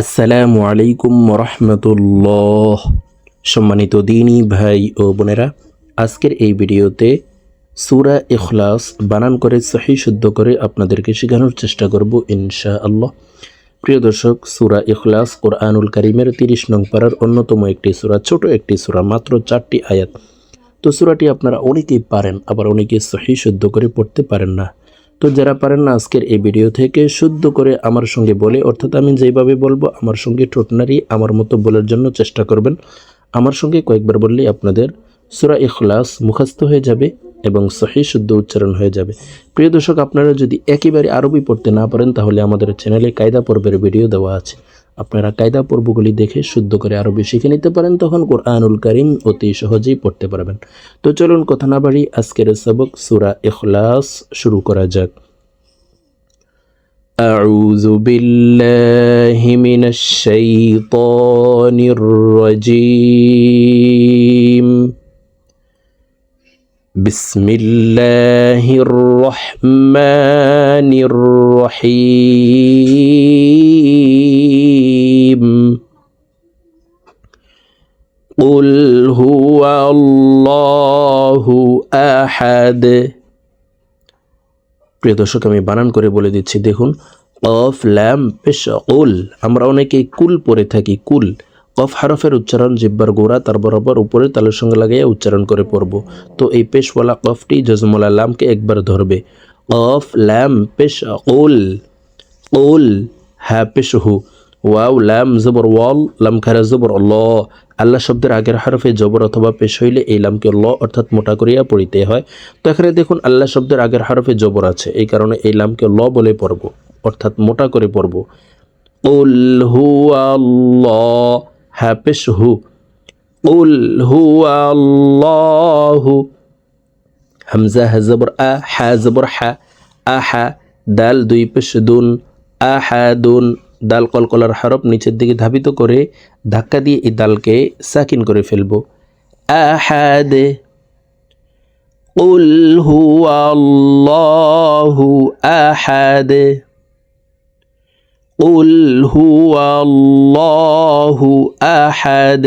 আসসালামু আলাইকুম রহমতুল্লাহ সম্মানিত দিনী ভাই ও বোনেরা, আজকের এই ভিডিওতে সুরা ইখলাস বানান করে, সহি শুদ্ধ করে আপনাদেরকে শেখানোর চেষ্টা করব ইনশা আল্লাহ প্রিয় দর্শক, সুরা ইখলাস কোরআনুল করিমের তিরিশ নং পাড়ার অন্যতম একটি সুরা, ছোট একটি সুরা, মাত্র চারটি আয়াত। তো সুরাটি আপনারা অনেকেই পারেন, আবার অনেকে সহি শুদ্ধ করে পড়তে পারেন না। তো যারা পারেন না আজকের এই ভিডিও থেকে শুদ্ধ করে আমার সঙ্গে বলে, অর্থাৎ আমি যেভাবে বলব, আমার সঙ্গে ঠোঁটনারি আমার মতো বলার জন্য চেষ্টা করবেন। আমার সঙ্গে কয়েকবার বললেই আপনাদের সুরা ইখলাস মুখস্থ হয়ে যাবে এবং সহি শুদ্ধ উচ্চারণ হয়ে যাবে। প্রিয় দর্শক, আপনারা যদি একেবারে আরবি পড়তে না পারেন, তাহলে আমাদের চ্যানেলে কায়দা পর্বের ভিডিও দেওয়া আছে। আপনারা কায়দা পর্বগুলি দেখে শুদ্ধ করে আরবি শিখে নিতে পারেন তখন কোরআনুল করিম অতি সহজেই পড়তে পারবেন তো চলুন কথা না বাড়ি আজকের সবক সুরা ইখলাস শুরু করা যাক أعوذ بالله من الشيطان الرجيم بسم الله الرحمن الرحيم قل هو الله أحد প্রিয় দর্শক আমি বানান করে বলে দিচ্ছি দেখুন কফ ল্যাম পেশ কুল আমরা অনেকেই কুল পড়ে থাকি কুল কফ হারফের উচ্চারণ জিব্বার গোড়া তার বরাবর উপরে তালের সঙ্গে লাগাইয়া উচ্চারণ করে পড়ব তো এই পেশওয়ালা কফটি জজমলা লামকে একবার ধরবে কফ ল্যাম পেশ কুল কুল হ্যাঁ পেশ হু ওয়াও, লাম, জবর, ওয়াল, লাম খারা, জবর, ল। আল্লাহ শব্দের আগের হারফে জবর অথবা পেশ হইলে এই লামকে ল অর্থাৎ মোটা করিয়া পড়িতে হয়। তো এখানে দেখুন, আল্লাহ শব্দের আগের হারফে জবর আছে। এই কারণে এই লামকে ল বলে পড়ব, অর্থাৎ মোটা করে পড়ব। উল হু আল্লাহ হ্যাঁ পেশ হু। উল হু আল্লাহু হামজা হা জবর, আ হা জবর, হা আহা দাল, দুই, পেশ, দুন আহাদুন দাল কলকলার হরফ নিচের দিকে ধাবিত করে ধাক্কা দিয়ে এই দালকে সাকিন করে ফেলবো আহাদে قل هو الله أحد قل هو الله أحد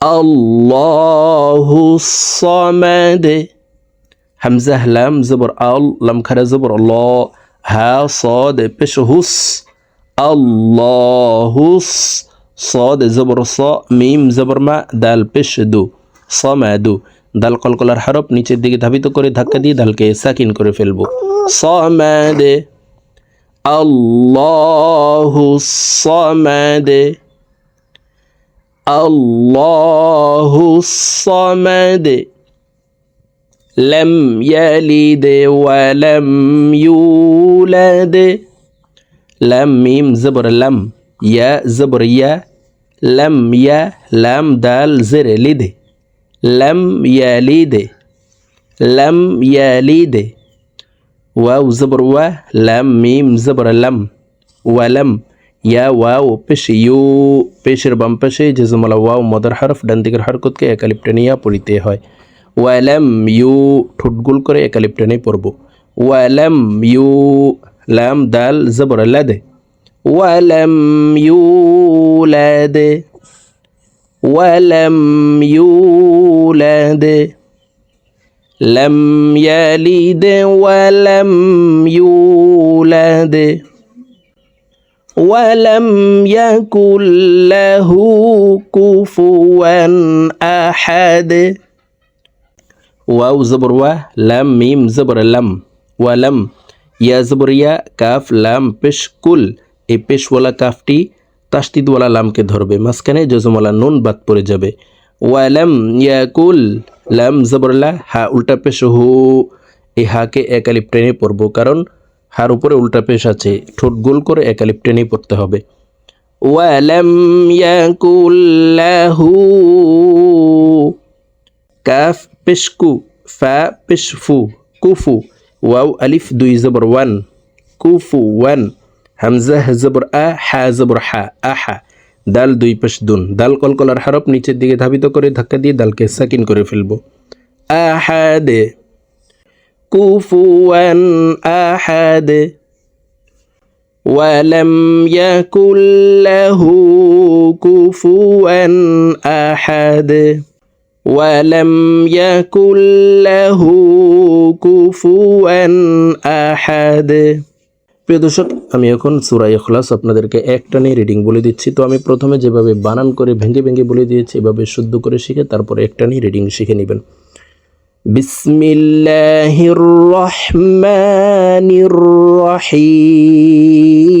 الله الصمد হামজা লাম জবর আল লাম খারা জবর ল হা সদ পেশ হুস আল্লাহুস সদ জবর স, মিম জবর মা, দাল পেশ দু সমাদু দাল কলকলার হরফ নিচের দিকে ধাবিত করে ধাক্কা দিয়ে দালকে সাকিন করে ফেলব। সমাদে আল্লাহু সমাদে আল্লাহু সমাদে لم يلد ولم يولد لم ميم زبر لم يا زبر يا لم يا لم دال زر لد لم يلد لم يلد واو زبر و لم ميم زبر لم ولم ইয়া ওয়াও পেশ ইউ পেশের বাম পেশে যে জমলা ওয়াও মদার হরফ ডান দিকের হরকতকে একালিপ্টে নিয়ে পড়িতে হয় ওয়ালাম ইউ ঠুটগুল করে একালিপ টেনে পড়ব ওয়ালাম ইউ লাম দাল জবর লাদে ওয়ালাম ইউ লাদে ওয়ালাম ইউ লাদে لم يلد ولم يولد ولم يكن له كفوا أحد ওয়াও জবর ওয়া লাম মিম জবর লাম ওয়ালাম ইয়া জবর ইয়া কাফ লাম পেশ কুল এই পেশওয়ালা কাফটি তাস্তিদওয়ালা লামকে ধরবে, মাঝখানে জজমওয়ালা নুন বাদ পড়ে যাবে. ওয়ালাম ইয়া কুল লাম জবরলা হা, উল্টা পেশ হু. এই হাকে একালিপ টেনে পড়ব কারণ হার উপরে উল্টা পেশ আছে, ঠোঁট গোল করে একালিপ টেনে পড়তে হবে। ওয়ালাম ইয়াকুল লাহু কাফ পেশকু ফা পেশফু কুফু ওয়াও আলিফ দুই জবর ওয়ান কুফু ওয়ান হামজা জবর আ হা জবর হা আহা দাল দুই পেশ দুন দাল কলকলার হারপ নিচের দিকে ধাবিত করে ধাক্কা দিয়ে দালকে সাকিন করে ফেলব। আহাদ কুফুয়ান আহাদ ওয়ালাম ইয়াকুল্লাহু কুফুয়ান আহাদ ولم يكن له كفوا أحد প্রিয় দর্শক আমি এখন সুরা ইখলাস আপনাদেরকে একটা নিয়ে রিডিং বলে দিচ্ছি তো আমি প্রথমে যেভাবে বানান করে ভেঙে ভেঙে বলে দিয়েছি এভাবে শুদ্ধ করে শিখে তারপরে একটা নিয়ে রিডিং শিখে নেবেন বিসমিল্লাহির রহমানির রহিম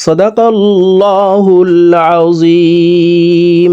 صدق الله العظيم.